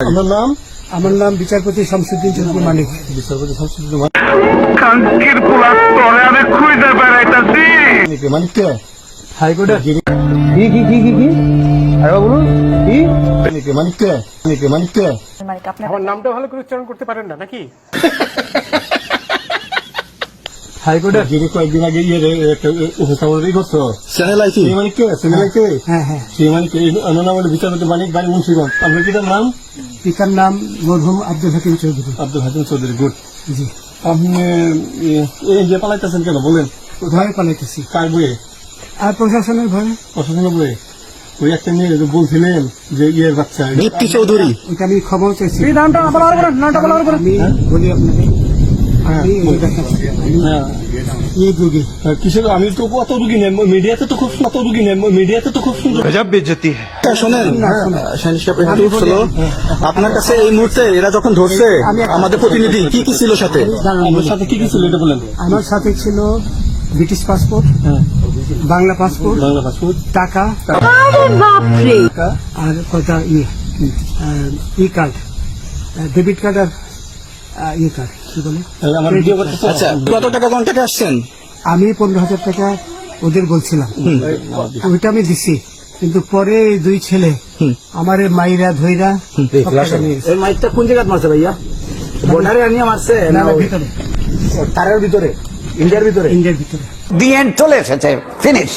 আপনার নাম আমার নাম বিচারপতি শামসুদ্দিন চৌধুরী মানিক। বিচারপতি শামসুদ্দিন মানিক। মানিক কে হাইকোর্টের কি কি কি কি কি? আরে বলুন কি? মানিক মানিক কে মানিক মানিক। কে মালিক আপনার আমার নামটা ভালো করে উচ্চারণ করতে পারেন না নাকি? যিনি কয়েকদিন আগে ইয়ে একটা উপস্থাপনা করছ চ্যানেল আইসি সেই মানিক কে সেই কে হ্যাঁ হ্যাঁ। সেই মানিক আমার নাম হলো বিচারপতি মানিক বাড়ি মুন্সিগঞ্জ। আপনার কি নাম? পিতার নাম মরহুম আব্দুল হাকিম চৌধুরী। আব্দুল হাকিম চৌধুরী গুড জি। আপনি এই যে পালাইতেছেন কেন? বলেন। ভয়ে পালাইতেছি? কার বইয়ে? আর প্রশাসনের ভয়ে প্রশাসনের বইয়ে? ওই একটা মেয়ে যে বলছিলেন যে ইয়ের বাচ্চা। দীপ্তি চৌধুরী। ওইটা আমি ক্ষমা চাইছি। নামটা বলার করেন নামটা বলার করেন আমি বলি আপনাকে আমি এই হ্যাঁ। এই কিসের? আমি তো অত রুগী নেই। মিডিয়াতে তো খুব অত রুগী নেই। মিডিয়াতে তো খুব সুন্দর হ্যাঁ, শোনেন সাইনিস কাপ একটু স্লো আপনার কাছে এই মুহূর্তে এরা যখন ধরছে আমাদের প্রতিনিধি কি কি ছিল সাথে? সাথে কি কি ছিল এটা বলেন। আমার সাথে ছিল ব্রিটিশ পাসপোর্ট হ্যাঁ। Bangla passport Bangla passport. টাকা আর কটা ইয়ে ই কার্ড ডেবিট কার্ড আর ইয়ে কার্ড কি বলে? আমার আচ্ছা কত টাকা কন্ট্যাক্টে আসছেন? আমি পনেরো হাজার টাকা ওদের বলছিলাম। ওইটা আমি দিছি। কিন্তু পরে এই দুই ছেলে আমার মাইরা ধইরা মাইকটা কোন জায়গায় মারছে ভাইয়া? বর্ডারে আনিয়ে মারছে না, না, ভিতরে। তারের ভিতরে? ইন্ডিয়ার ভিতরে? ইন্ডিয়ার ভিতরে। দি এন্ড চলে এসেছে। ফিনিশ